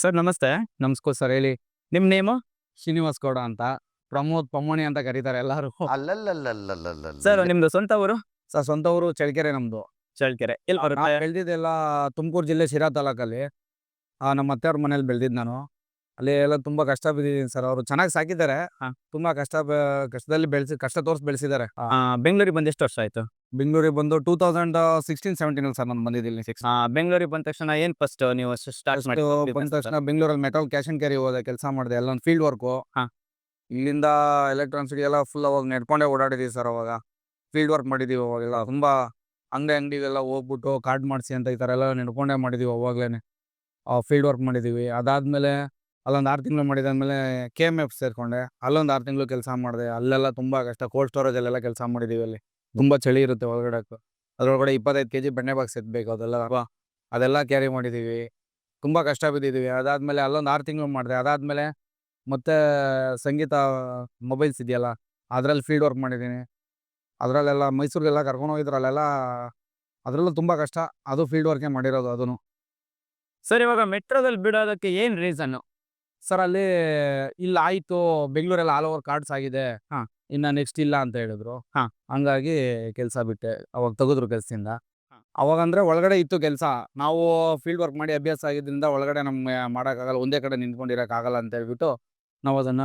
Sir ನಮಸ್ತೆ ನಮಸ್ಕಾರ sir ಹೇಳಿ. ನಿಮ್ ನೇಮು? ಶ್ರೀನಿವಾಸ್ ಗೌಡ ಅಂತ. ಪ್ರಮೋದ್ ಪಮ್ಮಣಿ ಅಂತ ಕರೀತಾರೆ ಎಲ್ಲಾರು. ಸರ್ ನಿಮ್ದು ಸ್ವಂತ ಊರು? ಸರ್ ಸ್ವಂತ ಊರು ಚಳ್ಳಕೆರೆ ನಮ್ದು. ಚಳ್ಳಕೆರೆ. ಇಲ್ಲ ಬೆಳೆದಿದ್ದೆಲ್ಲ ತುಮಕೂರು ಜಿಲ್ಲೆ ಶಿರಾ ತಾಲೂಕಲ್ಲಿ. ಆ, ನಮ್ಮ ಅತ್ತೆಯವ್ರ ಮನೇಲಿ ಬೆಳೆದಿದ್ದು ನಾನು. ಅಲ್ಲಿ ಎಲ್ಲ ತುಂಬಾ ಕಷ್ಟ ಬಿದ್ದಿದ್ದೀನಿ ಸರ್. ಅವರು ಚೆನ್ನಾಗಿ ಸಾಕಿದ್ದಾರೆ. ತುಂಬಾ ಕಷ್ಟ ಕಷ್ಟದಲ್ಲಿ ಬೆಳೆಸಿ ಕಷ್ಟ ತೋರಿಸಿ ಬೆಳೆಸಿದ್ದಾರೆ. ಬೆಂಗಳೂರಿಗೆ ಬಂದು ಎಷ್ಟು ವರ್ಷ ಆಯ್ತು? ಬೆಂಗಳೂರಿಗೆ ಬಂದು two thousand sixteen seventeen sir ನಾನು ಬಂದಿದ್ದೀನಿ ಸಿಕ್ಸ್ ಬೆಂಗಳೂರಿಗೆ ಬಂದ ತಕ್ಷಣ ಏನ್ ಫಸ್ಟ್ ನೀವು ಸ್ಟಾರ್ಟ್ ಮಾಡಿ ಬಂದ ತಕ್ಷಣ ಬೆಂಗಳೂರಲ್ಲಿ ಮೆಟಲ್ ಕ್ಯಾಶ್ ಅಂಡ್ ಕ್ಯಾರಿ ಹೋದ ಕೆಲಸ ಮಾಡಿದೆ ಎಲ್ಲ ಒಂದು ಫೀಲ್ಡ್ ವರ್ಕು ಹಾ. ಇಲ್ಲಿಂದ ಎಲೆಕ್ಟ್ರಾನಿಕ್ಸ್ ಎಲ್ಲ ಫುಲ್ ಅವಾಗ ನೆಡ್ಕೊಂಡೇ ಓಡಾಡಿದೀವಿ ಸರ್ ಅವಾಗ. ಫೀಲ್ಡ್ ವರ್ಕ್ ಮಾಡಿದೀವಿ ಅವಾಗೆಲ್ಲ ತುಂಬಾ ಅಂಗಡಿ ಅಂಗಡಿಗೆಲ್ಲ ಹೋಗ್ಬಿಟ್ಟು ಕಾರ್ಡ್ ಮಾಡಿಸಿ ಅಂತ ಈ ಥರ ಎಲ್ಲ ನೆಡ್ಕೊಂಡೇ ಮಾಡಿದೀವಿ ಅವಾಗ್ಲೇನೆ. ಫೀಲ್ಡ್ ವರ್ಕ್ ಮಾಡಿದೀವಿ. ಅದಾದ್ಮೇಲೆ ಅಲ್ಲೊಂದು ಆರು ತಿಂಗಳು ಮಾಡಿದಾದ್ಮೇಲೆ ಕೆ ಎಂ ಎಫ್ ಸೇರ್ಕೊಂಡೆ. ಅಲ್ಲೊಂದು ಆರು ತಿಂಗಳು ಕೆಲಸ ಮಾಡಿದೆ ಅಲ್ಲೆಲ್ಲ ತುಂಬಾ ಕಷ್ಟ ಕೋಲ್ಡ್ ಸ್ಟೋರೇಜಲ್ಲೆಲ್ಲ ಕೆಲಸ ಮಾಡಿದ್ದೀವಿ ಅಲ್ಲಿ. ತುಂಬಾ ಚಳಿ ಇರುತ್ತೆ ಒಳಗಡೆ ಅದ್ರೊಳಗಡೆ ಇಪ್ಪತ್ತೈದು ಕೆ ಜಿ ಬೆಣ್ಣೆ ಬಾಕ್ಸ್ ಎತ್ಬೇಕು ಅದೆಲ್ಲ ಅಲ್ವಾ ಅದೆಲ್ಲ ಕ್ಯಾರಿ ಮಾಡಿದ್ದೀವಿ ತುಂಬ ಕಷ್ಟ ಬಿದ್ದಿದ್ದೀವಿ ಅದಾದಮೇಲೆ ಅಲ್ಲೊಂದು ಆರು ತಿಂಗಳು ಮಾಡಿದೆ. ಅದಾದಮೇಲೆ ಮತ್ತೆ ಸಂಗೀತ ಮೊಬೈಲ್ಸ್ ಇದೆಯಲ್ಲ ಅದರಲ್ಲಿ ಫೀಲ್ಡ್ ವರ್ಕ್ ಮಾಡಿದ್ದೀನಿ ಅದರಲ್ಲೆಲ್ಲ ಮೈಸೂರಿಗೆಲ್ಲ ಕರ್ಕೊಂಡು ಹೋಗಿದ್ರು ಅಲ್ಲೆಲ್ಲ. ಅದರಲ್ಲೂ ತುಂಬ ಕಷ್ಟ. ಅದು ಫೀಲ್ಡ್ ವರ್ಕೇ ಮಾಡಿರೋದು ಅದನ್ನು ಸರ್ ಇವಾಗ ಮೆಟ್ರೋದಲ್ಲಿ ಬಿಡೋದಕ್ಕೆ ಏನು ರೀಸನ್ನು ಸರ್ ಅಲ್ಲಿ ಇಲ್ಲ ಆಯಿತು. ಬೆಂಗಳೂರಲ್ಲಿ ಆಲ್ ಓವರ್ ಕಾರ್ಡ್ಸ್ ಆಗಿದೆ. ಹಾ. ಇನ್ನ ನೆಕ್ಸ್ಟ್ ಇಲ್ಲ ಅಂತ ಹೇಳಿದ್ರು. ಹಾ. ಹಂಗಾಗಿ ಕೆಲಸ ಬಿಟ್ಟೆ. ಅವಾಗ ತೆಗೆದ್ರು ಕೆಲಸದಿಂದ. ಅವಾಗಂದ್ರೆ ಅವಾಗ ಅಂದ್ರೆ ಒಳಗಡೆ ಇತ್ತು ಕೆಲಸ. ನಾವು ಫೀಲ್ಡ್ ವರ್ಕ್ ಮಾಡಿ ಅಭ್ಯಾಸ ಆಗಿದ್ರಿಂದ ಒಳಗಡೆ ನಮ್ಗೆ ಮಾಡೋಕ್ಕಾಗಲ್ಲ ಒಂದೇ ಕಡೆ ನಿಂತ್ಕೊಂಡಿರಕ್ಕಾಗಲ್ಲ ಅಂತ ಹೇಳ್ಬಿಟ್ಟು ನಾವು ಅದನ್ನ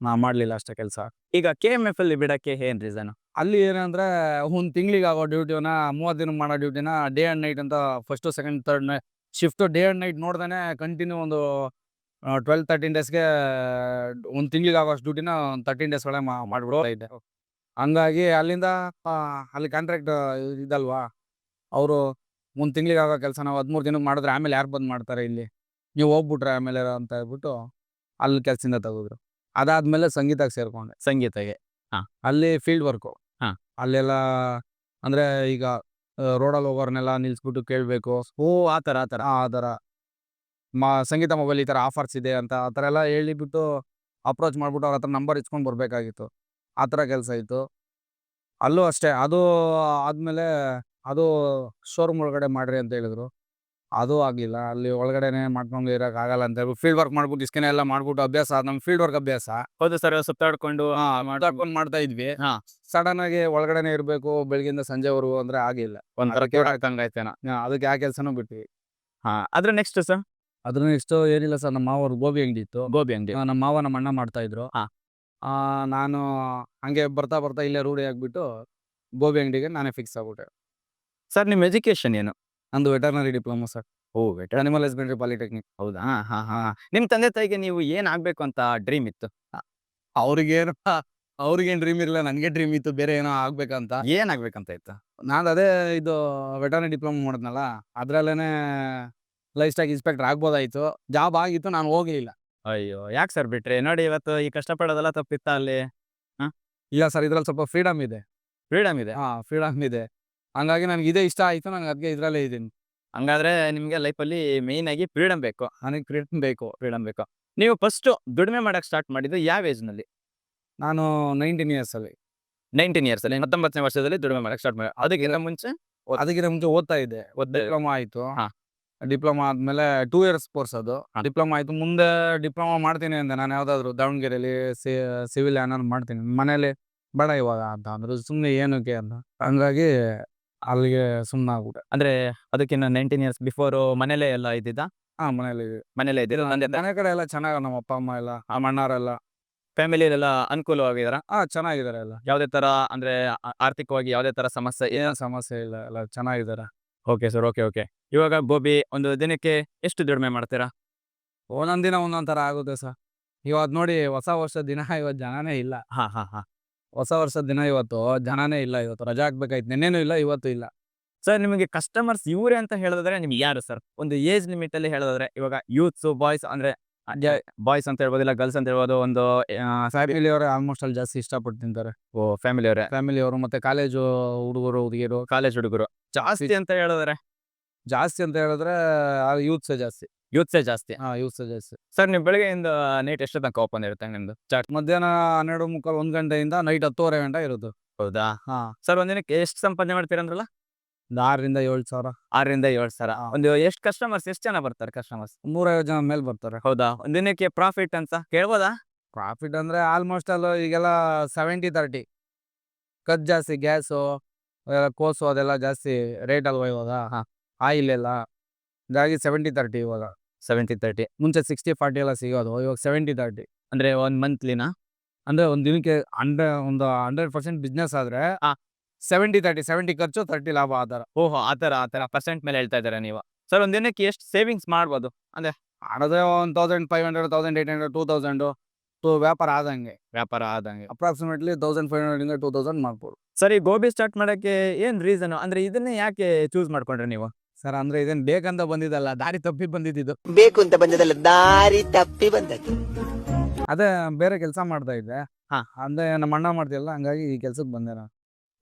ನಾ ಮಾಡ್ಲಿಲ್ಲ ಅಷ್ಟೇ ಕೆಲಸ. ಈಗ ಕೆ ಎಂ ಎಫ್ ಅಲ್ಲಿ ಬಿಡಕ್ಕೆ ಏನ್ ರೀಸನ್ ಅಲ್ಲಿ ಏನಂದ್ರೆ ಒಂದು ತಿಂಗ್ಳಿಗೆ ಆಗೋ ಡ್ಯೂಟಿನ ಮೂವತ್ತು ದಿನ ಮಾಡೋ ಡ್ಯೂಟಿನ ಡೇ ಅಂಡ್ ನೈಟ್ ಅಂತ first second third shift day and night ನೋಡ್ದೇ continue ಒಂದು ಟ್ವೆಲ್ ತರ್ಟೀನ್ ಡೇಸ್ಗೆ ಒಂದು ತಿಂಗಳಿಗೆ ಆಗೋಷ್ಟು ಡ್ಯೂಟಿನ ಒಂದು ತರ್ಟೀನ್ ಡೇಸ್ ಒಳಗೆ ಮಾಡಿಬಿಡೋ ಇದ್ದೆ. ಹಂಗಾಗಿ ಅಲ್ಲಿಂದ ಅಲ್ಲಿ ಕಾಂಟ್ರಾಕ್ಟ್ ಇದಲ್ವಾ ಅವರು ಒಂದು ತಿಂಗಳಿಗೆ ಆಗೋ ಕೆಲಸ ನಾವು ಹದಿಮೂರು ದಿನಕ್ಕೆ ಮಾಡಿದ್ರೆ ಆಮೇಲೆ ಯಾರು ಬಂದು ಮಾಡ್ತಾರೆ ಇಲ್ಲಿ? ನೀವು ಹೋಗ್ಬಿಟ್ರೆ ಆಮೇಲೆ ಅಂತ ಹೇಳ್ಬಿಟ್ಟು ಅಲ್ಲಿ ಕೆಲಸದಿಂದ ತೆಗೆದ್ರು. ಅದಾದ್ಮೇಲೆ ಸಂಗೀತಕ್ಕೆ ಸೇರ್ಕೊಂಡೆ. ಸಂಗೀತಗೆ. ಅಲ್ಲಿ ಫೀಲ್ಡ್ ವರ್ಕು ಹಾಂ. ಅಲ್ಲೆಲ್ಲ ಅಂದರೆ ಈಗ ರೋಡಲ್ಲಿ ಹೋಗೋರ್ನೆಲ್ಲ ನಿಲ್ಸ್ಬಿಟ್ಟು ಕೇಳಬೇಕು. ಓ ಆ ಥರ ಆ ಥರ. ಆ ಥರ. ಮಾ ಸಂಗೀತ ಮೊಬೈಲ್ ಈ ಥರ ಆಫರ್ಸ್ ಇದೆ ಅಂತ ಆ ಥರ ಎಲ್ಲ ಹೇಳಿಬಿಟ್ಟು ಅಪ್ರೋಚ್ ಮಾಡ್ಬಿಟ್ಟು ಅವ್ರ ಹತ್ರ ನಂಬರ್ ಇಸ್ಕೊಂಡು ಬರಬೇಕಾಗಿತ್ತು. ಆ ಥರ ಕೆಲಸ ಇತ್ತು. ಅಲ್ಲೂ ಅಷ್ಟೇ ಅದು ಆದಮೇಲೆ ಅದು ಶೋರೂಮ್ ಒಳಗಡೆ ಮಾಡಿರಿ ಅಂತ ಹೇಳಿದ್ರು. ಅದು ಆಗಲಿಲ್ಲ ಅಲ್ಲಿ ಒಳಗಡೆನೆ ಮಾಡ್ಕೊಂಡು ಇರೋಕ್ಕಾಗಲ್ಲ ಅಂತ ಹೇಳಿ ಫೀಲ್ಡ್ ವರ್ಕ್ ಮಾಡ್ಬಿಟ್ಟು ಇಸ್ಕೆನೆ ಎಲ್ಲ ಮಾಡ್ಬಿಟ್ಟು ಅಭ್ಯಾಸ ನಮ್ಮ ಫೀಲ್ಡ್ ವರ್ಕ್ ಅಭ್ಯಾಸ. ಹೌದು ಸರ್ ಸುತ್ತಾಡ್ಕೊಂಡು ಸುತ್ತಾಡ್ಕೊಂಡು ಮಾಡ್ತಾ ಇದ್ವಿ. ಸಡನ್ ಆಗಿ ಒಳಗಡೆನೆ ಇರಬೇಕು ಬೆಳಗಿಂದ ಸಂಜೆವರೆಗೂ ಅಂದ್ರೆ ಆಗಿಲ್ಲ. ಒಂಥರ ಅದಕ್ಕೆ ಆ ಕೆಲಸನೂ ಬಿಟ್ವಿ. ಹಾ ಅದ್ರ ನೆಕ್ಸ್ಟ್ ಸರ್? ಅದ್ರ ನೆಕ್ಸ್ಟ್ ಏನಿಲ್ಲ ಸರ್ ನಮ್ಮ ಮಾವ ಗೋಬಿ ಅಂಗಡಿ ಇತ್ತು. ಗೋಬಿ ಅಂಗಡಿ. ನಮ್ಮ ಮಾವ ನಮ್ಮ ಅಣ್ಣ ಮಾಡ್ತಾ ಇದ್ರು. ಹಾ. ಆ, ನಾನು ಹಂಗೆ ಬರ್ತಾ ಬರ್ತಾ ಇಲ್ಲೇ ರೂಢಿ ಆಗ್ಬಿಟ್ಟು ಗೋಬಿ ಅಂಗಡಿಗೆ ನಾನೇ ಫಿಕ್ಸ್ ಆಗ್ಬಿಟ್ಟೆ. ಸರ್ ನಿಮ್ಮ ಎಜುಕೇಶನ್ ಏನು? ನಂದು ವೆಟರ್ನರಿ ಡಿಪ್ಲೊಮಾ ಸರ್. ಓ ವೆಟರ್ ಅನಿಮಲ್ ಹಸ್ಬೆಂಡ್ರಿ ಪಾಲಿಟೆಕ್ನಿಕ್ ಹೌದಾ? ಹಾ ಹಾ. ನಿಮ್ಮ ತಂದೆ ತಾಯಿಗೆ ನೀವು ಏನ್ ಆಗ್ಬೇಕು ಅಂತ ಡ್ರೀಮ್ ಇತ್ತು? ಅವ್ರಿಗೇನು ಅವ್ರಿಗೇನು ಡ್ರೀಮ್ ಇರಲಿಲ್ಲ ನನಗೆ ಡ್ರೀಮ್ ಇತ್ತು ಬೇರೆ ಏನೋ ಆಗ್ಬೇಕಂತ. ಏನ್ ಆಗ್ಬೇಕಂತ ಇತ್ತು? ನಾನು ಅದೇ ಇದು ವೆಟರ್ನರಿ ಡಿಪ್ಲೊಮಾ ಮಾಡಿದ್ನಲ್ಲ ಅದರಲ್ಲೇನೆ ಲೈಫ್ ಸ್ಟಾಕ್ ಇನ್ಸ್ಪೆಕ್ಟರ್ ಆಗ್ಬೋದಾಯ್ತು. ಜಾಬ್ ಆಗಿತ್ತು ನಾನು ಹೋಗ್ಲಿಲ್ಲ. ಅಯ್ಯೋ ಯಾಕೆ ಸರ್ ಬಿಟ್ರಿ? ನೋಡಿ ಇವತ್ತು ಈ ಕಷ್ಟಪಡೋದೆಲ್ಲ ತಪ್ಪಿತ್ತ ಅಲ್ಲಿ? ಇಲ್ಲ ಸರ್ ಇದ್ರಲ್ಲಿ ಸ್ವಲ್ಪ ಫ್ರೀಡಮ್ ಇದೆ. ಫ್ರೀಡಮ್ ಇದೆ? ಹಾ ಫ್ರೀಡಮ್ ಇದೆ. ಹಂಗಾಗಿ ನನಗೆ ಇದೇ ಇಷ್ಟ ಆಯ್ತು ನಾನು ಅದಕ್ಕೆ ಇದರಲ್ಲೇ ಇದ್ದೀನಿ. ಹಂಗಾದ್ರೆ ನಿಮಗೆ ಲೈಫಲ್ಲಿ ಮೇಯ್ನ್ ಆಗಿ ಫ್ರೀಡಮ್ ಬೇಕು. ನನಗೆ ಫ್ರೀಡಮ್ ಬೇಕು. ಫ್ರೀಡಮ್ ಬೇಕು. ನೀವು ಫಸ್ಟ್ ದುಡಿಮೆ ಮಾಡೋಕೆ ಸ್ಟಾರ್ಟ್ ಮಾಡಿದ್ದು ಯಾವ ಏಜ್ನಲ್ಲಿ? ನಾನು ನೈನ್ಟೀನ್ ಇಯರ್ಸ್ ಅಲ್ಲಿ. ನೈನ್ಟೀನ್ ಇಯರ್ಸ್ ಅಲ್ಲಿ ಹತ್ತೊಂಬತ್ತನೇ ವರ್ಷದಲ್ಲಿ ದುಡಿಮೆ ಮಾಡಕ್ ಸ್ಟಾರ್ಟ್ ಮಾಡಿ ಅದಕ್ಕಿಂತ ಮುಂಚೆ ಅದಕ್ಕಿಂತ ಮುಂಚೆ ಓದ್ತಾ ಇದ್ದೆ. ಆಯ್ತು. ಹಾ. ಡಿಪ್ಲೊಮಾ ಆದ್ಮೇಲೆ ಟೂ ಇಯರ್ಸ್ ಕೋರ್ಸ್ ಅದು. ಡಿಪ್ಲೊಮಾ ಆಯ್ತು. ಮುಂದೆ ಡಿಪ್ಲೊಮಾ ಮಾಡ್ತೀನಿ ಅಂದೆ. ನಾನು ಯಾವ್ದಾದ್ರು ದಾವಣಗೆರೆಯಲ್ಲಿ ಸಿವಿಲ್ ಏನಾದ್ರು ಮಾಡ್ತೀನಿ. ಮನೇಲಿ ಬೇಡ ಇವಾಗ ಅಂತ ಅಂದ್ರು. ಸುಮ್ಮನೆ ಏನಕ್ಕೆ ಅಂತ ಹಂಗಾಗಿ ಅಲ್ಲಿಗೆ ಸುಮ್ಮನೆ ಆಗ್ಬಿಟ್ಟೆ. ಅಂದ್ರೆ ಅದಕ್ಕಿಂತ ನೈನ್ಟೀನ್ ಇಯರ್ಸ್ ಬಿಫೋರ್ ಮನೇಲೆ ಎಲ್ಲ ಇದ್ದಿದ್ದ? ಹಾ ಮನೇಲಿ ಮನೇಲೆ ಇದ್ದಿದ್ದು? ಅಂದ್ರೆ ಮನೆ ಕಡೆ ಎಲ್ಲ ಚೆನ್ನಾಗ ನಮ್ಮ ಅಪ್ಪ ಅಮ್ಮ ಎಲ್ಲ. ನಮ್ಮ ಫ್ಯಾಮಿಲಿ ಎಲ್ಲ ಅನುಕೂಲವಾಗಿದಾರ? ಹಾ ಚೆನ್ನಾಗಿದ್ದಾರೆ ಎಲ್ಲ. ಯಾವುದೇ ತರ ಅಂದ್ರೆ ಆ- ಆರ್ಥಿಕವಾಗಿ ಯಾವುದೇ ತರ ಸಮಸ್ಯೆ ಏನು ಸಮಸ್ಯೆ ಇಲ್ಲ. ಎಲ್ಲ ಚೆನ್ನಾಗಿದ್ದಾರೆ. ಓಕೆ ಸರ್ ಓಕೆ ಓಕೆ ಇವಾಗ ಗೋಬಿ ಒಂದು ದಿನಕ್ಕೆ ಎಷ್ಟು ದುಡಿಮೆ ಮಾಡ್ತೀರಾ? ಒಂದೊಂದು ದಿನ ಒಂದೊಂದು ಥರ ಆಗುತ್ತೆ ಸರ್ ಇವತ್ತು ನೋಡಿ ಹೊಸ ವರ್ಷದ ದಿನ ಇವತ್ತು ಜನನೇ ಇಲ್ಲ. ಹಾಂ ಹಾಂ ಹಾಂ. ಹೊಸ ವರ್ಷದ ದಿನ ಇವತ್ತು ಜನನೇ ಇಲ್ಲ ಇವತ್ತು. ರಜಾ ಹಾಕ್ಬೇಕಾಯ್ತು. ನೆನ್ನೆನೂ ಇಲ್ಲ ಇವತ್ತು ಇಲ್ಲ. ಸರ್ ನಿಮಗೆ ಕಸ್ಟಮರ್ಸ್ ಇವರೇ ಅಂತ ಹೇಳಿದ್ರೆ ನಿಮ್ಗೆ ಯಾರು ಸರ್ ಒಂದು ಏಜ್ ಲಿಮಿಟ್ ಅಲ್ಲಿ ಹೇಳೋದಾದ್ರೆ ಇವಾಗ ಯೂತ್ಸ್ ಬಾಯ್ಸ್ ಅಂದ್ರೆ ಬಾಯ್ಸ್ ಅಂತ ಹೇಳ್ಬೋದು ಇಲ್ಲ ಗರ್ಲ್ಸ್ ಅಂತ ಹೇಳ್ಬೋದು ಒಂದು ಫ್ಯಾಮಿಲಿ ಅವರೇ ಆಲ್ಮೋಸ್ಟ್ ಅಲ್ಲಿ ಜಾಸ್ತಿ ಇಷ್ಟಪಟ್ಟು ತಿಂತಾರೆ. ಓ ಫ್ಯಾಮಿಲಿ ಅವರೇ ಫ್ಯಾಮಿಲಿ ಅವರು ಮತ್ತೆ ಕಾಲೇಜು ಹುಡುಗರು ಹುಡುಗಿಯರು. ಕಾಲೇಜ್ ಹುಡುಗರು. ಜಾಸ್ತಿ ಅಂತ ಹೇಳಿದ್ರೆ? ಜಾಸ್ತಿ ಅಂತ ಹೇಳಿದ್ರೆ ಯೂತ್ಸೇ ಜಾಸ್ತಿ. ಯೂತ್ಸೇ ಜಾಸ್ತಿ. ಹಾ ಯೂತ್ಸೇ ಜಾಸ್ತಿ. ಸರ್ ನೀವು ಬೆಳಗ್ಗೆಯಿಂದ ನೈಟ್ ಎಷ್ಟು ತನಕ ಓಪನ್ ಇರುತ್ತೆ ನಿಮ್ದು? ಚಾಟ್ ಮಧ್ಯಾಹ್ನ ಹನ್ನೆರಡು ಮುಕ್ಕಾಲು ಒಂದ್ ಗಂಟೆಯಿಂದ ನೈಟ್ ಹತ್ತುವರೆ ಗಂಟೆ ಇರುತ್ತೆ ಹೌದಾ? ಹಾ. ಸರ್ ಒಂದಿನಕ್ಕೆ ಎಷ್ಟು ಸಂಪಾದನೆ ಮಾಡ್ತೀರಂದ್ರಲ್ಲ? ಒಂದು ಆರರಿಂದ ಏಳು ಸಾವಿರ. ಆರರಿಂದ ಏಳು ಸಾವಿರ. ಒಂದು ಎಷ್ಟು ಕಸ್ಟಮರ್ಸ್ ಎಷ್ಟು ಜನ ಬರ್ತಾರೆ ಕಸ್ಟಮರ್ಸ್ ನೂರೈವತ್ತು ಜನ ಮೇಲೆ ಬರ್ತಾರೆ. ಹೌದಾ? ಒಂದು ದಿನಕ್ಕೆ ಪ್ರಾಫಿಟ್ ಅಂತ ಕೇಳ್ಬೋದಾ? ಪ್ರಾಫಿಟ್ ಅಂದ್ರೆ ಆಲ್ಮೋಸ್ಟ್ ಅಲ್ಲ ಈಗೆಲ್ಲ ಸೆವೆಂಟಿ ತರ್ಟಿ ಖರ್ಚು ಜಾಸ್ತಿ ಗ್ಯಾಸು ಕೋಸು ಅದೆಲ್ಲ ಜಾಸ್ತಿ ರೇಟ್ ಅಲ್ವಾ ಇವಾಗ? ಆಯಿಲ್ ಎಲ್ಲ. ಇದಾಗಿ ಸೆವೆಂಟಿ ತರ್ಟಿ ಇವಾಗ. ಸೆವೆಂಟಿ ತರ್ಟಿ ಮುಂಚೆ ಸಿಕ್ಸ್ಟಿ ಫಾರ್ಟಿ ಎಲ್ಲ ಸಿಗೋದು ಇವಾಗ ಸೆವೆಂಟಿ ತರ್ಟಿ ಅಂದ್ರೆ ಒಂದು ಮಂತ್ಲಿನ ಅಂದ್ರೆ ಒಂದು ದಿನಕ್ಕೆ ಹಂಡ್ರೆಡ್ ಒಂದು ಹಂಡ್ರೆಡ್ ಪರ್ಸೆಂಟ್ ಬಿಸ್ನೆಸ್ ಆದ್ರೆ. ಸೆವೆಂಟಿ ತರ್ಟಿ ಸೆವೆಂಟಿ ಖರ್ಚು ತರ್ಟಿ ಲಾಭ ಆ ಥರ ಓಹೋ ಆತರ ಆತರ ಪರ್ಸೆಂಟ್ ಮೇಲೆ ಹೇಳ್ತಾ ಇದ್ದಾರೆ ನೀವು. ಸರ್ ಒಂದು ದಿನಕ್ಕೆ ಎಷ್ಟು ಸೇವಿಂಗ್ಸ್ ಮಾಡ್ಬೋದು? ಅಂದ್ರೆ ಹಣದ one thousand five hundred thousand eight hundred two thousand to ವ್ಯಾಪಾರ ಆದಂಗೆ. ವ್ಯಾಪಾರ ಆದಂಗೆ. ಅಪ್ರಾಕ್ಸಿಮೇಟ್ಲಿ ತೌಸಂಡ್ ಫೈವ್ ಹಂಡ್ರೆಡಿಂದ ಟೂ ತೌಸಂಡ್ ಮಾಡ್ಬೋದು. ಸರಿ ಗೋಬಿ ಸ್ಟಾರ್ಟ್ ಮಾಡೋಕ್ಕೆ ಏನ್ ರೀಸನ್ ಅಂದ್ರೆ ಇದನ್ನೇ ಯಾಕೆ ಚೂಸ್ ಮಾಡ್ಕೊಂಡ್ರೆ ನೀವು? ಸರ್ ಅಂದ್ರೆ ಇದೇನು ಬೇಕಂತ ಬಂದಿದ್ದಲ್ಲ ದಾರಿ ತಪ್ಪಿ ಬಂದಿದ್ದು ಬೇಕು ಅಂತ ಬಂದಿದ್ದಲ್ಲ ದಾರಿ ತಪ್ಪಿ ಬಂದದ್ದು. ಅದೇ ಬೇರೆ ಕೆಲಸ ಮಾಡ್ತಾ ಇದ್ದೆ. ಹಾ. ಅಂದ್ರೆ ನಮ್ಮ ಅಣ್ಣ ಮಾಡ್ತಿಲ್ಲ ಹಂಗಾಗಿ ಈ ಕೆಲ್ಸಕ್ಕೆ ಬಂದೆ ನಾನು.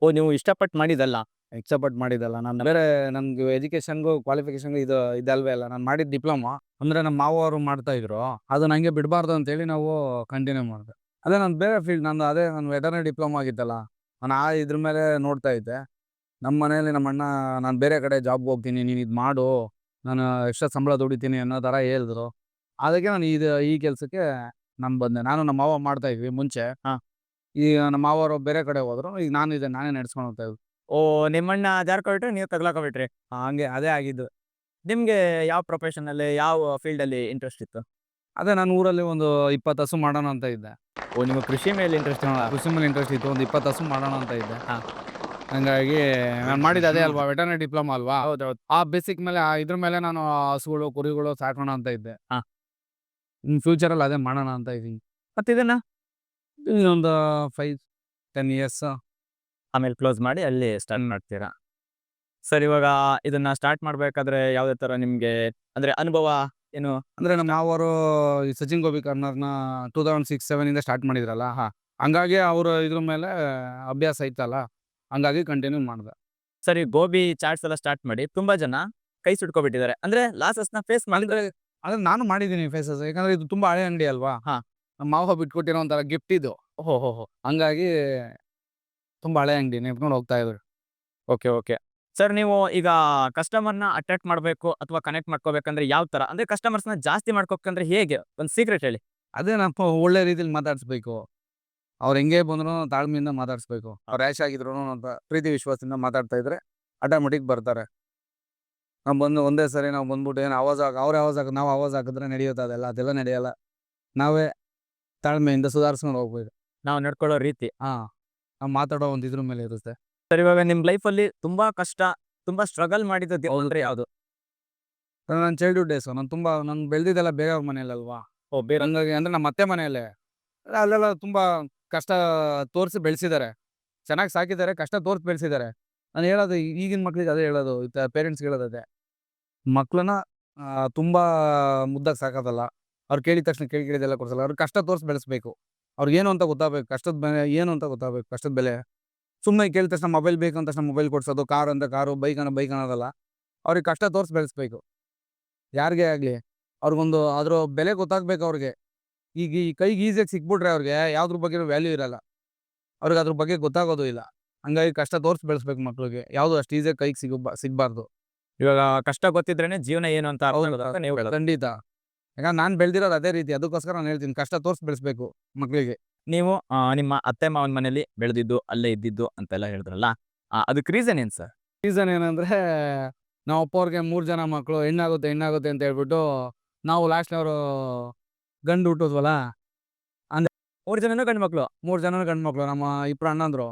ಓ, ನೀವು ಇಷ್ಟಪಟ್ಟು ಮಾಡಿದಲ್ಲ ಇಷ್ಟಪಟ್ಟು ಮಾಡಿದಲ್ಲ ನಾನು ಬೇರೆ ನನ್ಗೆ ಎಜುಕೇಶನ್ಗೂ ಕ್ವಾಲಿಫಿಕೇಶನ್ಗೂ ಇದು ಇದಲ್ವೇ ಅಲ್ಲ. ನಾನು ಮಾಡಿದ ಡಿಪ್ಲೊಮಾ ಅಂದ್ರೆ ನಮ್ಮ ಮಾವ ಅವರು ಮಾಡ್ತಾ ಇದ್ರು. ಅದು ನಂಗೆ ಬಿಡಬಾರ್ದು ಅಂತೇಳಿ ನಾವು ಕಂಟಿನ್ಯೂ ಮಾಡಿದೆ. ಅದೇ ನಾನು ಬೇರೆ ಫೀಲ್ಡ್ ನಾನು ಅದೇ ನಾನು ವೆಟರ್ನರಿ ಡಿಪ್ಲೊಮಾ ಆಗಿತ್ತಲ್ಲ. ನಾನು ಆ ಇದ್ರ ಮೇಲೆ ನೋಡ್ತಾ ಇದ್ದೆ. ನಮ್ಮ ಮನೇಲಿ ನಮ್ಮ ಅಣ್ಣ, ನಾನು ಬೇರೆ ಕಡೆ ಜಾಬ್ಗೆ ಹೋಗ್ತೀನಿ, ನೀನು ಇದು ಮಾಡು. ನಾನು ಎಕ್ಸ್ಟ್ರಾ ಸಂಬಳ ದುಡಿತೀನಿ ಅನ್ನೋ ಥರ ಹೇಳಿದ್ರು. ಅದಕ್ಕೆ ನಾನು ಇದು ಈ ಕೆಲಸಕ್ಕೆ ನಾನು ಬಂದೆ. ನಾನು ನಮ್ಮ ಮಾವ ಮಾಡ್ತಾ ಇದ್ವಿ ಮುಂಚೆ. ಹಾ. ಈಗ ನಮ್ಮ ಮಾವರು ಬೇರೆ ಕಡೆ ಹೋದ್ರು. ಈಗ ನಾನು ಇದೆ ನಾನೇ ನಡ್ಸ್ಕೊಂಡು ಹೋಗ್ತಾ ಇದ್ವಿ ಓ ನಿಮ್ಮಣ್ಣ ಜಾರ್ಕೊಬಿಟ್ರೆ ನೀವು ತಗ್ಲಾಕೊಬಿಟ್ರಿ? ಹಂಗೆ ಅದೇ ಆಗಿದ್ದು. ನಿಮ್ಗೆ ಯಾವ ಪ್ರೊಫೆಷನ್ ಅಲ್ಲಿ ಯಾವ ಫೀಲ್ಡ್ ಅಲ್ಲಿ ಇಂಟ್ರೆಸ್ಟ್ ಇತ್ತು? ಅದೇ ನಾನು ಊರಲ್ಲಿ ಒಂದು ಇಪ್ಪತ್ತು ಹಸು ಮಾಡೋಣ ಅಂತ ಇದ್ದೆ. ಓ ನಿಮಗೆ ಕೃಷಿ ಮೇಲೆ ಇಂಟ್ರೆಸ್ಟ್ ಕೃಷಿ ಮೇಲೆ ಇಂಟ್ರೆಸ್ಟ್ ಇತ್ತು ಒಂದು ಇಪ್ಪತ್ತು ಹಸು ಮಾಡೋಣ ಅಂತ ಇದ್ದೆ. ಹಾ. ಹಂಗಾಗಿ ನಾನು ಮಾಡಿದ್ದು ಅದೇ ಅಲ್ವಾ ವೆಟರ್ನರಿ ಡಿಪ್ಲೊಮಾ ಅಲ್ವಾ? ಹೌದೌದು ಆ ಬೇಸಿಕ್ ಮೇಲೆ ಆ ಇದ್ರ ಮೇಲೆ ನಾನು ಹಸುಗಳು ಕುರಿಗಳು ಸಾಕೋಣ ಅಂತ ಇದ್ದೆ. ಹಾ. ಇನ್ ಫ್ಯೂಚರಲ್ಲಿ ಅದೇ ಮಾಡೋಣ ಅಂತ ಇದ್ದೀನಿ. ಮತ್ತೆ ಇದನ್ನ? ಇನ್ನೊಂದು ಫೈವ್ ಟೆನ್ ಇಯರ್ಸ್ ಆಮೇಲೆ ಕ್ಲೋಸ್ ಮಾಡಿ ಅಲ್ಲಿ ಸ್ಟಾರ್ಟ್ ಮಾಡ್ತೀರಾ? ಸರ್ ಇವಾಗ ಇದನ್ನ ಸ್ಟಾರ್ಟ್ ಮಾಡ್ಬೇಕಾದ್ರೆ ಯಾವ್ದೇ ತರ ನಿಮ್ಗೆ ಅಂದ್ರೆ ಅನುಭವ ಏನು? ಅಂದ್ರೆ ನಮ್ಮ ಅವರು ಈ ಸಚಿನ್ ಗೋಬಿ ಕಾರ್ನರ್ನ ಟೂ ತೌಸಂಡ್ ಸಿಕ್ಸ್ ಸೆವೆನ್ ಇಂದ ಸ್ಟಾರ್ಟ್ ಮಾಡಿದ್ರಲ್ಲ ಹಾ. ಹಂಗಾಗಿ ಅವರು ಇದ್ರ ಮೇಲೆ ಅಭ್ಯಾಸ ಐತಲ್ಲ ಹಂಗಾಗಿ ಕಂಟಿನ್ಯೂ ಮಾಡಿದೆ. ಸರಿ ಗೋಬಿ ಚಾಟ್ಸ್ ಎಲ್ಲ ಸ್ಟಾರ್ಟ್ ಮಾಡಿ ತುಂಬಾ ಜನ ಕೈ ಸುಟ್ಕೊಬಿಟ್ಟಿದ್ದಾರೆ. ಅಂದ್ರೆ ಲಾಸಸ್ನ ಫೇಸ್ ಮಾಡಿದ್ರೆ ಅಂದ್ರೆ ನಾನು ಮಾಡಿದ್ದೀನಿ ಫೇಸಸ್ ಯಾಕಂದ್ರೆ ಇದು ತುಂಬಾ ಹಳೆ ಅಂಗಡಿ ಅಲ್ವಾ? ಹಾ. ನಮ್ಮ ಮಾವ ಬಿಟ್ಕೊಟ್ಟಿರೋ ಒಂಥರ ಗಿಫ್ಟ್ ಇದು. ಹೋ ಹೋ ಹೋ ಹಂಗಾಗಿ ತುಂಬಾ ಹಳೆ ಅಂಗಡಿ ನೆಟ್ಕೊಂಡು ಹೋಗ್ತಾ ಇದ್ರು. Okay okay. ಸರ್ ನೀವು ಈಗ ಕಸ್ಟಮರ್ನ ಅಟ್ರಾಕ್ಟ್ ಮಾಡಬೇಕು ಅಥವಾ ಕನೆಕ್ಟ್ ಮಾಡ್ಕೋಬೇಕಂದ್ರೆ ಯಾವ ತರ? ಅಂದ್ರೆ ಕಸ್ಟಮರ್ಸ್ನ ಜಾಸ್ತಿ ಮಾಡ್ಕೋಬೇಕಂದ್ರೆ ಹೇಗೆ? ಒಂದು ಸೀಕ್ರೆಟ್ ಹೇಳಿ. ಅದೇ ನಮ್ಮ ಒಳ್ಳೆ ರೀತಿಯಲ್ಲಿ ಮಾತಾಡಿಸ್ಬೇಕು. ಅವ್ರು ಹೆಂಗೆ ಬಂದ್ರು ತಾಳ್ಮೆಯಿಂದ ಮಾತಾಡಿಸ್ಬೇಕು. ಅವ್ರು ರ್ಯಾಶ್ ಆಗಿದ್ರು ಪ್ರೀತಿ ವಿಶ್ವಾಸದಿಂದ ಮಾತಾಡ್ತಾ ಇದ್ರೆ ಆಟೋಮೆಟಿಕ್ ಬರ್ತಾರೆ. ನಾವು ಬಂದು ಒಂದೇ ಸರಿ ನಾವು ಬಂದ್ಬಿಟ್ಟು ಏನು ಆವಾಜ್ ಆಗ ಅವ್ರೇ ಆವಾಜ್ ಆಗ ನಾವು ಆವಾಜ್ ಹಾಕಿದ್ರೆ ನಡೆಯುತ್ತೆ ಅದೆಲ್ಲ ಅದೆಲ್ಲ ನಡೆಯಲ್ಲ. ನಾವೇ ತಾಳ್ಮೆಯಿಂದ ಸುಧಾರಿಸ್ಕೊಂಡು ಹೋಗ್ಬೋದು. ನಾವು ನಡ್ಕೊಳ್ಳೋ ರೀತಿ. ಹಾ ನಾವು ಮಾತಾಡೋ ಒಂದು ಇದ್ರ ಮೇಲೆ ಇರುತ್ತೆ. ಸರ್ ಇವಾಗ ನಿಮ್ ಲೈಫಲ್ಲಿ ಅಲ್ಲಿ ತುಂಬಾ ಕಷ್ಟ ತುಂಬ ಸ್ಟ್ರಗಲ್ ಮಾಡಿದ್ದು ಅಂದ್ರೆ ಯಾವ್ದು? ನನ್ನ ಚೈಲ್ಡ್ಹುಡ್ ಡೇಸ್ ನಾನು ತುಂಬ ನಾನು ಬೆಳೆದಿದ್ದೆಲ್ಲ ಬೇಗ ಮನೆಯಲ್ಲವಾ ಓ ಬೇರೆ ಹಂಗಾಗಿ ಅಂದ್ರೆ ನಮ್ಮ ಅತ್ತೆ ಮನೆಯಲ್ಲೇ. ಅಲ್ಲೆಲ್ಲ ತುಂಬಾ ಕಷ್ಟ ತೋರಿಸಿ ಬೆಳೆಸಿದ್ದಾರೆ. ಚೆನ್ನಾಗಿ ಸಾಕಿದ್ದಾರೆ ಕಷ್ಟ ತೋರಿಸಿ ಬೆಳೆಸಿದ್ದಾರೆ. ನಾನು ಹೇಳೋದು ಈಗಿನ ಮಕ್ಳಿಗೆ ಅದೇ ಹೇಳೋದು ಪೇರೆಂಟ್ಸ್ಗೆ ಹೇಳೋದು ಅದೇ ಆ, ತುಂಬಾ ಮುದ್ದಾಗಿ ಸಾಕೋದಲ್ಲ. ಅವ್ರು ಕೇಳಿದ ತಕ್ಷಣ ಕೇಳಿ ಕೇಳಿದೆಲ್ಲ ಕೊಡ್ಸಲ್ಲ. ಅವ್ರಿಗೆ ಕಷ್ಟ ತೋರಿಸಿ ಬೆಳೆಸ್ಬೇಕು. ಅವ್ರಿಗೆ ಏನು ಅಂತ ಗೊತ್ತಾಗಬೇಕು. ಕಷ್ಟದ ಬೆಲೆ ಏನು ಅಂತ ಗೊತ್ತಾಗಬೇಕು. ಕಷ್ಟದ ಬೆಲೆ. ಸುಮ್ಮನೆ ಕೇಳಿದ ತಕ್ಷಣ ಮೊಬೈಲ್ ಬೇಕು ಅಂತ ತಕ್ಷಣ ಮೊಬೈಲ್ ಕೊಡ್ಸೋದು ಕಾರ್ ಅಂತ ಕಾರು ಬೈಕ್ ಅನ್ನೋ ಬೈಕ್ ಅನ್ನೋದಲ್ಲ. ಅವ್ರಿಗೆ ಕಷ್ಟ ತೋರಿಸಿ ಬೆಳೆಸ್ಬೇಕು. ಯಾರಿಗೇ ಆಗಲಿ. ಅವ್ರಿಗೊಂದು ಅದ್ರ ಬೆಲೆ ಗೊತ್ತಾಗಬೇಕು ಅವ್ರಿಗೆ. ಈಗ ಈ ಕೈಗೆ ಈಸಿಯಾಗಿ ಸಿಕ್ಬಿಟ್ರೆ ಅವ್ರಿಗೆ ಯಾವ್ದ್ರ ಬಗ್ಗೆ ವ್ಯಾಲ್ಯೂ ಇರಲ್ಲ. ಅವ್ರಿಗೆ ಅದ್ರ ಬಗ್ಗೆ ಗೊತ್ತಾಗೋದು ಇಲ್ಲ. ಹಂಗಾಗಿ ಕಷ್ಟ ತೋರಿಸಿ ಬೆಳೆಸ್ಬೇಕು ಮಕ್ಳಿಗೆ. ಯಾವುದು ಅಷ್ಟು ಈಸಿಯಾಗಿ ಕೈಗೆ ಸಿಗ ಸಿಗಬಾರ್ದು. ಇವಾಗ ಕಷ್ಟ ಗೊತ್ತಿದ್ರೇನೆ ಜೀವನ ಏನು ಅಂತ ಖಂಡಿತ. ಯಾಕಂದ್ರೆ ನಾನು ಬೆಳೆದಿರೋದು ಅದೇ ರೀತಿ. ಅದಕ್ಕೋಸ್ಕರ ನಾನು ಹೇಳ್ತೀನಿ ಕಷ್ಟ ತೋರಿಸಿ ಬೆಳೆಸ್ಬೇಕು ಮಕ್ಕಳಿಗೆ ನೀವು ಆ, ನಿಮ್ಮ ಅತ್ತೆ ಮಾವನ ಮನೇಲಿ ಬೆಳೆದಿದ್ದು ಅಲ್ಲೇ ಇದ್ದಿದ್ದು ಅಂತೆಲ್ಲ ಹೇಳಿದ್ರಲ್ಲ ಆ, ಅದಕ್ಕೆ ರೀಸನ್ ಏನ್ ಸರ್ ರೀಸನ್ ಏನಂದ್ರೆ ನಾವು ಅಪ್ಪ ಅವ್ರಿಗೆ ಮೂರು ಜನ ಮಕ್ಕಳು ಹೆಣ್ಣಾಗುತ್ತೆ ಹೆಣ್ಣಾಗುತ್ತೆ ಅಂತ ಹೇಳ್ಬಿಟ್ಟು ನಾವು ಲಾಸ್ಟ್ನವರು ಗಂಡು ಗಂಡು ಹುಟ್ಟಿದ್ವಲ್ಲ ಮೂರ್ ಜನನೂ ಗಂಡು ಮಕ್ಳು ಮೂರು ಜನ ಗಂಡು ಮಕ್ಕಳು ನಮ್ಮ ಇಬ್ರು ಅಣ್ಣಂದ್ರು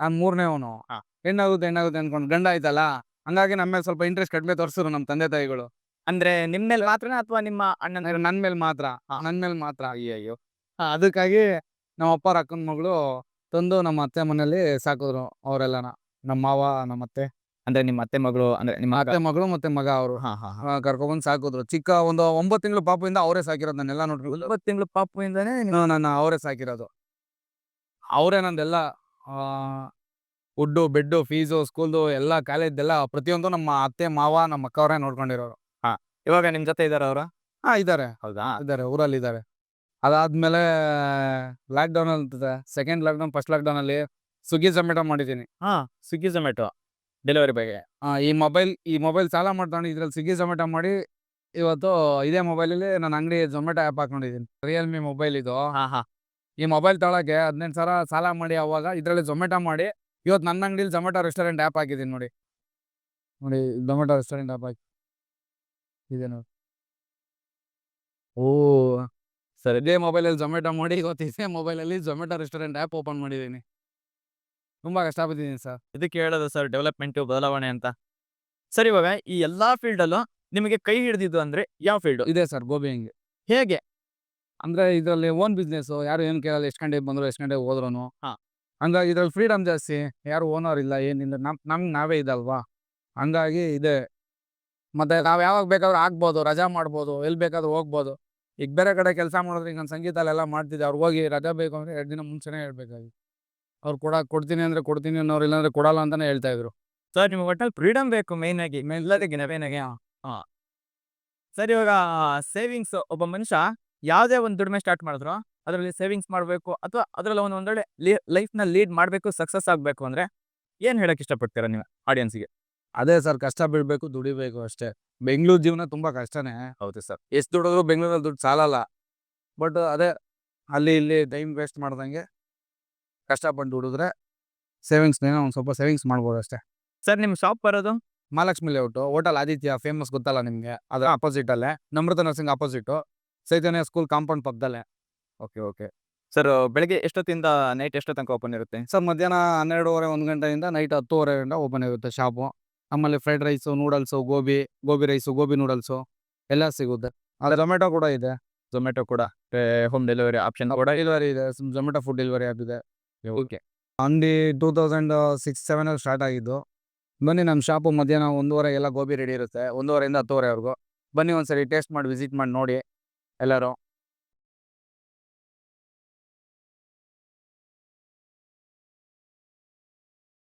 ಆ ಮೂರನೇ ಅವನು. ಹಾ. ಹೆಣ್ಣಾಗುತ್ತೆ ಹೆಣ್ಣಾಗುತ್ತೆ ಅನ್ಕೊಂಡು ಗಂಡ ಆಯ್ತಲ್ಲ ಹಂಗಾಗಿ ನಮ್ಮ ಮೇಲೆ ಸ್ವಲ್ಪ ಇಂಟ್ರೆಸ್ಟ್ ಕಡಿಮೆ ತೋರಿಸಿದ್ರು ನಮ್ಮ ತಂದೆ ತಾಯಿಗಳು. ಅಂದ್ರೆ ನಿಮ್ ಮೇಲೆ ಮಾತ್ರನಾ ಅಥವಾ ನಿಮ್ಮ ಅಣ್ಣನ ನನ್ ಮೇಲೆ ಮಾತ್ರ? ನನ್ ಮೇಲೆ ಮಾತ್ರ? ಅಯ್ಯಯ್ಯೋ. ಅದಕ್ಕಾಗಿ ನಮ್ಮ ಅಪ್ಪ ಅಕ್ಕನ ಮಗಳು ತಂದು ನಮ್ಮ ಅತ್ತೆ ಮನೇಲಿ ಸಾಕಿದ್ರು ಅವರೆಲ್ಲನ. ನಮ್ಮ ಮಾವ ನಮ್ಮ ಅತ್ತೆ. ಅಂದ್ರೆ ನಿಮ್ಮ ಅತ್ತೆ ಮಗಳು ಅಂದ್ರೆ ನಿಮ್ಮ ಅತ್ತೆ ಮಗಳು ಮತ್ತೆ ಮಗ ಅವರು. ಹಾ ಹಾ ಹಾ. ಕರ್ಕೊಬಂದು ಸಾಕಿದ್ರು. ಚಿಕ್ಕ ಒಂದು ಒಂಬತ್ತು ತಿಂಗಳು ಪಾಪದಿಂದ ಅವರೇ ಸಾಕಿರೋದು ನಾನೆಲ್ಲ ನೋಡ್ರಿ. ಒಂಬತ್ತು ತಿಂಗಳು ಪಾಪುಯಿಂದಾನೇ ನನ್ನ ಅವರೇ ಸಾಕಿರೋದು. ಅವರೇ ನಂದೆಲ್ಲ ಫುಡ್ಡು ಬೆಡ್ಡು ಫೀಸು ಸ್ಕೂಲ್ದು ಎಲ್ಲ ಕಾಲೇಜ್ದೆಲ್ಲ ಪ್ರತಿಯೊಂದು ನಮ್ಮ ಅತ್ತೆ ಮಾವ ನಮ್ಮ ಅಕ್ಕ ಅವರೇ ನೋಡ್ಕೊಂಡಿರೋರು. ಇವಾಗ ನಿಮ್ ಜೊತೆ ಇದಾರ ಅವ್ರ? ಹಾ ಇದ್ದಾರೆ ಹೌದಾ? ಇದ್ದಾರೆ ಊರಲ್ಲಿ ಇದ್ದಾರೆ ಅದಾದ್ಮೇಲೆ ಲಾಕ್ಡೌನ್ ಅಂತ second lock down first lock down ಅಲ್ಲಿ ಸ್ವಿಗ್ಗಿ ಜೊಮ್ಯಾಟೊ ಮಾಡಿದ್ದೀನಿ. ಹಾ ಸ್ವಿಗ್ಗಿ ಜೊಮ್ಯಾಟೊ ಡೆಲಿವರಿ ಬಗ್ಗೆ ಆ, ಈ ಮೊಬೈಲ್ ಈ ಮೊಬೈಲ್ ಸಾಲ ಮಾಡ್ತಾನೆ ಇದ್ರಲ್ಲಿ ಸ್ವಿಗ್ಗಿ ಜೊಮ್ಯಾಟೊ ಮಾಡಿ ಇವತ್ತು ಇದೇ ಮೊಬೈಲಲ್ಲಿ ನನ್ನ ಅಂಗಡಿ ಜೊಮ್ಯಾಟೊ ಆ್ಯಪ್ ಹಾಕೊಂಡಿದ್ದೀನಿ. ರಿಯಲ್ಮಿ ಮೊಬೈಲ್ ಇದು. ಹಾ ಹಾ. ಈ ಮೊಬೈಲ್ ತಗೊಳಕ್ಕೆ ಹದಿನೆಂಟು ಸಾವಿರ ಸಾಲ ಮಾಡಿ ಅವಾಗ ಇದರಲ್ಲಿ ಜೊಮ್ಯಾಟೊ ಮಾಡಿ ಇವತ್ತು ನನ್ನ ಅಂಗಡಿಲಿ ಜೊಮ್ಯಾಟೊ ರೆಸ್ಟೋರೆಂಟ್ ಆ್ಯಪ್ ಹಾಕಿದ್ದೀನಿ ನೋಡಿ. ನೋಡಿ ಜೊಮ್ಯಾಟೊ ರೆಸ್ಟೋರೆಂಟ್ ಆ್ಯಪ್ ಹಾಕಿ. ಇದೆ ನೋಡಿ. ಓ ಸರಿ. ಇದೇ ಮೊಬೈಲಲ್ಲಿ ಝೊಮ್ಯಾಟೊ ಮಾಡಿ ಇವತ್ತು ಇದೇ ಮೊಬೈಲಲ್ಲಿ ಝೊಮ್ಯಾಟೊ ರೆಸ್ಟೋರೆಂಟ್ ಆ್ಯಪ್ ಓಪನ್ ಮಾಡಿದ್ದೀನಿ. ತುಂಬ ಕಷ್ಟಪಟ್ಟಿದ್ದೀನಿ ಸರ್ ಇದಕ್ಕೆ ಹೇಳೋದು ಸರ್ ಡೆವಲಪ್ಮೆಂಟು ಬದಲಾವಣೆ ಅಂತ. ಸರ್ ಇವಾಗ ಈ ಎಲ್ಲಾ ಫೀಲ್ಡಲ್ಲೂ ನಿಮಗೆ ಕೈ ಹಿಡಿದಿದ್ದು ಅಂದ್ರೆ ಯಾವ ಫೀಲ್ಡ್ ಇದೆ ಸರ್ ಗೋಬಿ ಹಂಗೆ ಹೇಗೆ? ಅಂದ್ರೆ ಇದರಲ್ಲಿ ಓನ್ ಬಿಸ್ನೆಸ್ಸು ಯಾರು ಏನು ಕೇಳಲ್ಲ ಎಷ್ಟು ಗಂಟೆಗೆ ಬಂದ್ರು ಎಷ್ಟು ಗಂಟೆಗೆ ಹೋದ್ರು ಹಾಂ. ಹಂಗಾಗಿ ಇದ್ರಲ್ಲಿ ಫ್ರೀಡಮ್ ಜಾಸ್ತಿ. ಯಾರು ಓನರ್ ಇಲ್ಲ ಏನಿಲ್ಲ ನಮ್ ನಮ್ಗೆ ನಾವೇ ಇದಲ್ವಾ? ಹಂಗಾಗಿ ಇದೆ. ಮತ್ತೆ ನಾವು ಯಾವಾಗ ಬೇಕಾದ್ರೂ ಆಗ್ಬೋದು, ರಜಾ ಮಾಡ್ಬೋದು ಎಲ್ಲಿ ಬೇಕಾದ್ರೂ ಹೋಗ್ಬೋದು. ಈಗ ಬೇರೆ ಕಡೆ ಕೆಲಸ ಮಾಡಿದ್ರೆ ಈಗ ನಾನು ಸಂಗೀತಲೆಲ್ಲ ಮಾಡ್ತಿದ್ದೆ, ಅವ್ರು ಹೋಗಿ ರಜಾ ಬೇಕು ಅಂದ್ರೆ ಎರಡು ದಿನ ಮುಂಚೆನೇ ಹೇಳ್ಬೇಕಾಗಿ ಅವ್ರು ಕೊಡ, ಕೊಡ್ತೀನಿ ಅಂದ್ರೆ ಕೊಡ್ತೀನಿ ಅನ್ನೋರು ಇಲ್ಲಾಂದ್ರೆ ಕೊಡಲ್ಲ ಅಂತಾನೆ ಹೇಳ್ತಾ ಇದ್ರು. ಸರ್, ನಿಮ್ಗೆ ಒಟ್ಟಲ್ಲಿ ಫ್ರೀಡಮ್ ಬೇಕು ಮೇನ್ ಆಗಿ ಮೇನ್ ಆಗಿ, ಹಾ ಸರ್, ಇವಾಗ ಸೇವಿಂಗ್ಸ್ ಒಬ್ಬ ಮನುಷ್ಯ ಯಾವುದೇ ಒಂದು ದುಡಿಮೆ ಸ್ಟಾರ್ಟ್ ಮಾಡಿದ್ರು, ಅದರಲ್ಲಿ ಸೇವಿಂಗ್ಸ್ ಮಾಡಬೇಕು ಅಥವಾ ಅದರಲ್ಲಿ ಒಂದು ಒಂದೊಳ್ಳೆ ಲೈಫ್ನ ಲೀಡ್ ಮಾಡಬೇಕು ಸಕ್ಸಸ್ ಆಗಬೇಕು ಅಂದ್ರೆ ಏನು ಹೇಳಕ್ ಇಷ್ಟಪಡ್ತೀರಾ ನೀವು ಆಡಿಯನ್ಸ್ಗೆ ಅದೇ ಸರ್ ಕಷ್ಟ ಬೀಳ್ಬೇಕು ದುಡಿಬೇಕು ಅಷ್ಟೇ. ಬೆಂಗಳೂರು ಜೀವನ ತುಂಬಾ ಕಷ್ಟನೇ. ಹೌದು ಸರ್. ಎಷ್ಟು ದುಡಿದ್ರು ಬೆಂಗಳೂರಲ್ಲಿ ದುಡ್ಡು ಸಾಲಲ್ಲ. ಬಟ್ ಅದೇ ಅಲ್ಲಿ ಇಲ್ಲಿ ಟೈಮ್ ವೇಸ್ಟ್ ಮಾಡ್ದಂಗೆ ಕಷ್ಟಪಟ್ಟು ದುಡಿದ್ರೆ ಸೇವಿಂಗ್ಸ್ ಒಂದು ಸ್ವಲ್ಪ ಸೇವಿಂಗ್ಸ್ ಮಾಡ್ಬೋದು ಅಷ್ಟೇ. ಸರ್ ನಿಮ್ಮ ಶಾಪ್ ಬರೋದು? Mahalakshmi layout. Hotel Aditya famous ಗೊತ್ತಲ್ಲ ನಿಮಗೆ? ಅದರ ಅಪೋಸಿಟ್ ಅಲ್ಲೇ Namrita nursing opposite. Chaitanya school compound ಪಕ್ಕದಲ್ಲೇ. Okay okay. ಸರ್ ಬೆಳಗ್ಗೆ ಎಷ್ಟೊತ್ತಿಂದ ನೈಟ್ ಎಷ್ಟೋ ತನಕ ಓಪನ್ ಇರುತ್ತೆ? ಸರ್ ಮಧ್ಯಾಹ್ನ ಹನ್ನೆರಡುವರೆ ಒಂದು ಗಂಟೆಯಿಂದ ನೈಟ್ ಹತ್ತುವರೆಯಿಂದ ಓಪನ್ ಇರುತ್ತೆ ಶಾಪು. ನಮ್ಮಲ್ಲಿ fried rice noodles gobi gobi rice gobi noodles ಎಲ್ಲ ಸಿಗುತ್ತೆ. ಆದರೆ ಟೊಮೆಟೊ ಕೂಡ ಇದೆ. ಝೊಮ್ಯಾಟೊ ಕೂಡ ಹೋಮ್ ಡೆಲಿವರಿ ಆಪ್ಷನ್ ಕೂಡ. ಡೆಲಿವರಿ ಇದೆ. ಝೊಮೆಟೊ ಫುಡ್ ಡೆಲಿವರಿ ಆಗಿದೆ. ಇದೆ ಓಕೆ ಅಂಗಡಿ ಟೂ ತೌಸಂಡ್ ಸಿಕ್ಸ್ ಸೆವೆನಲ್ಲಿ ಸ್ಟಾರ್ಟ್ ಆಗಿದ್ದು. ಬನ್ನಿ ನಮ್ಮ ಶಾಪು ಮಧ್ಯಾಹ್ನ ಒಂದೂವರೆ ಎಲ್ಲ ಗೋಬಿ ರೆಡಿ ಇರುತ್ತೆ. ಒಂದೂವರೆಯಿಂದ ಹತ್ತುವರೆವರೆಗೂ ಬನ್ನಿ ಒಂದ್ಸರಿ ಟೇಸ್ಟ್ ಮಾಡಿ ವಿಸಿಟ್ ಮಾಡಿ ನೋಡಿ ಎಲ್ಲರೂ.